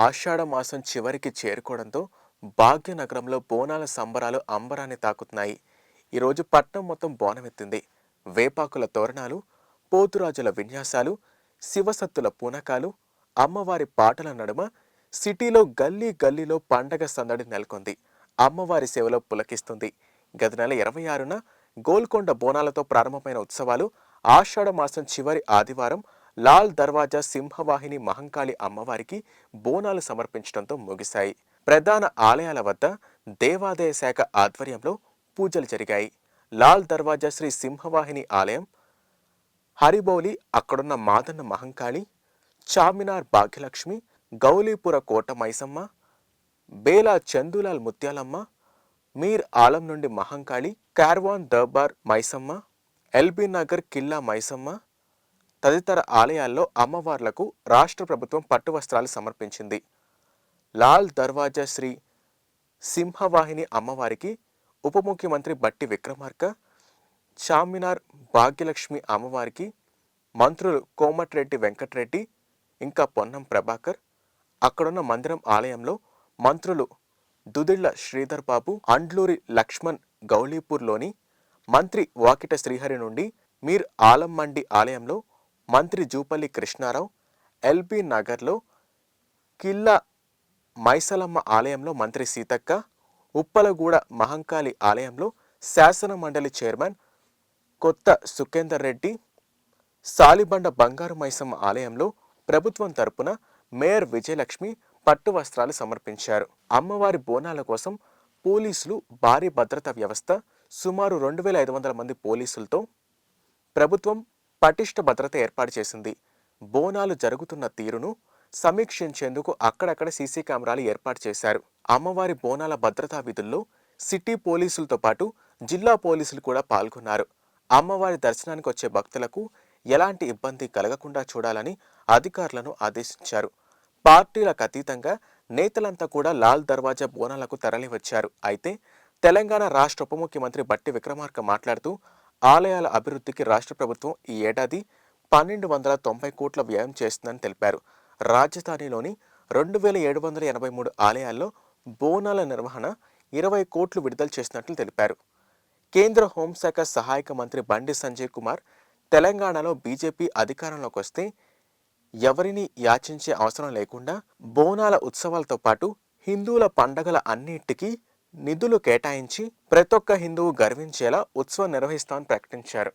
ఆషాఢ మాసం చివరికి చేరుకోవడంతో భాగ్యనగరంలో బోనాల సంబరాలు అంబరాన్ని తాకుతున్నాయి. ఈరోజు పట్నం మొత్తం బోనమెత్తింది. వేపాకుల తోరణాలు పోతురాజుల విన్యాసాలు శివసత్తుల పూనకాలు అమ్మవారి పాటల నడుమ సిటీలో గల్లీ గల్లీలో పండగ సందడి నెలకొంది. అమ్మవారి సేవలో పులకిస్తుంది. గత నెల ఇరవై ఆరున గోల్కొండ బోనాలతో ప్రారంభమైన ఉత్సవాలు ఆషాఢ మాసం చివరి ఆదివారం లాల్ దర్వాజా సింహవాహిని మహంకాళి అమ్మవారికి బోనాలు సమర్పించడంతో ముగిశాయి. ప్రధాన ఆలయాల వద్ద దేవాదాయ శాఖ ఆధ్వర్యంలో పూజలు జరిగాయి. లాల్ దర్వాజా శ్రీ సింహవాహిని ఆలయం హరిబౌలి అక్కడున్న మాదన్న మహంకాళి చామినార్ భాగ్యలక్ష్మి గౌలీపుర కోట మైసమ్మ బేలా చందులాల్ ముత్యాలమ్మ మీర్ ఆలం నుండి మహంకాళి కార్వాన్ దర్బార్ మైసమ్మ ఎల్బీ నగర్ కిల్లా మైసమ్మ తదితర ఆలయాల్లో అమ్మవార్లకు రాష్ట్ర ప్రభుత్వం పట్టు వస్త్రాలు సమర్పించింది. లాల్ దర్వాజా శ్రీ సింహవాహిని అమ్మవారికి ఉప ముఖ్యమంత్రి బట్టి విక్రమార్క చామినార్ భాగ్యలక్ష్మి అమ్మవారికి మంత్రులు కోమటిరెడ్డి వెంకటరెడ్డి ఇంకా పొన్నం ప్రభాకర్ అక్కడున్న మందిరం ఆలయంలో మంత్రులు దుదిళ్ళ శ్రీధర్ బాబు అండ్లూరి లక్ష్మణ్ గౌలీపూర్లోని మంత్రి వాకిట శ్రీహరి నుండి మీర్ ఆలం మండి ఆలయంలో మంత్రి జూపల్లి కృష్ణారావు ఎల్బీ నగర్లో కిల్లా మైసలమ్మ ఆలయంలో మంత్రి సీతక్క ఉప్పలగూడ మహంకాళి ఆలయంలో శాసన మండలి చైర్మన్ కొత్త సుఖేందర్ రెడ్డి సాలిబండ బంగారు మైసమ్మ ఆలయంలో ప్రభుత్వం తరపున మేయర్ విజయలక్ష్మి పట్టు వస్త్రాలు సమర్పించారు. అమ్మవారి బోనాల కోసం పోలీసులు భారీ భద్రతా వ్యవస్థ సుమారు రెండు వేల ఐదు వందల మంది పోలీసులతో ప్రభుత్వం పటిష్ట భద్రత ఏర్పాటు చేసింది. బోనాలు జరుగుతున్న తీరును సమీక్షించేందుకు అక్కడక్కడ సీసీ కెమెరాలు ఏర్పాటు చేశారు. అమ్మవారి బోనాల భద్రతా విధుల్లో సిటీ పోలీసులతో పాటు జిల్లా పోలీసులు కూడా పాల్గొన్నారు. అమ్మవారి దర్శనానికి వచ్చే భక్తులకు ఎలాంటి ఇబ్బంది కలగకుండా చూడాలని అధికారులను ఆదేశించారు. పార్టీలకు అతీతంగా నేతలంతా కూడా లాల్ దర్వాజా బోనాలకు తరలివచ్చారు. అయితే తెలంగాణ రాష్ట్ర ఉప ముఖ్యమంత్రి బట్టి విక్రమార్క మాట్లాడుతూ ఆలయాల అభివృద్ధికి రాష్ట్ర ప్రభుత్వం ఈ ఏడాది పన్నెండు వందల తొంభై కోట్ల వ్యయం చేస్తుందని తెలిపారు. రాజధానిలోని రెండు వేల ఏడు వందల ఎనభై మూడు ఆలయాల్లో బోనాల నిర్వహణ ఇరవై కోట్లు విడుదల చేసినట్లు తెలిపారు. కేంద్ర హోంశాఖ సహాయక మంత్రి బండి సంజయ్ కుమార్ తెలంగాణలో బీజేపీ అధికారంలోకి వస్తే ఎవరిని యాచించే అవసరం లేకుండా బోనాల ఉత్సవాలతో పాటు హిందువుల పండగల అన్నిటికీ నిధులు కేటాయించి ప్రతి ఒక్క హిందువు గర్వించేలా ఉత్సవం నిర్వహిస్తామని ప్రకటించారు.